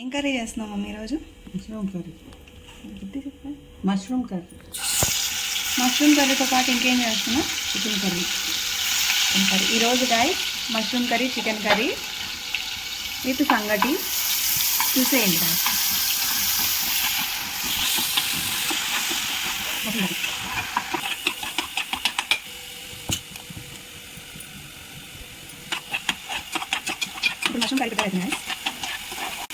ఏం కర్రీ చేస్తున్నాం మమ్మీ ఈరోజు? Mushroom curry. Mushroom curry. Mushroom కర్రీతో పాటు ఇంకేం చేస్తున్నాం చికెన్ కర్రీ. Chicken curry. ఈరోజు గాయ mushroom curry chicken curry. With సంగటి చూసేయండి. ఇప్పుడు మష్రూమ్ కర్రీ ప్రిపేర్ అవుతుంది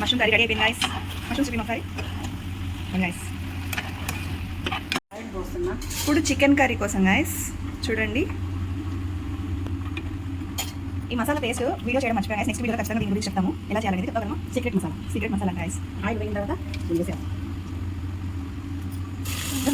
మష్రూమ్ కర్రీ రెడీ అయిపోయింది nice mushroom chicken curry nice ఇప్పుడు చికెన్ కర్రీ కోసం గైస్ చూడండి. ఈ మసాలా పేస్ట్ వీడియో చేయడం మర్చిపోయాను నెక్స్ట్ వీడియో ఖచ్చితంగా దీని గురించి చెప్తాము. ఎలా చేయాలనేది secret masala. Secret masala guys oil తర్వాత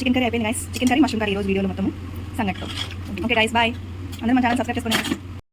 చికెన్ కర్రీ అయిపోయింది guys chicken curry mushroom curry ఈ రోజు వీడియోలో మొత్తం సంగట్లో ఓకే గైస్ బాయ్ అందరూ మన ఛానల్ సబ్స్క్రైబ్ చేసుకోండి.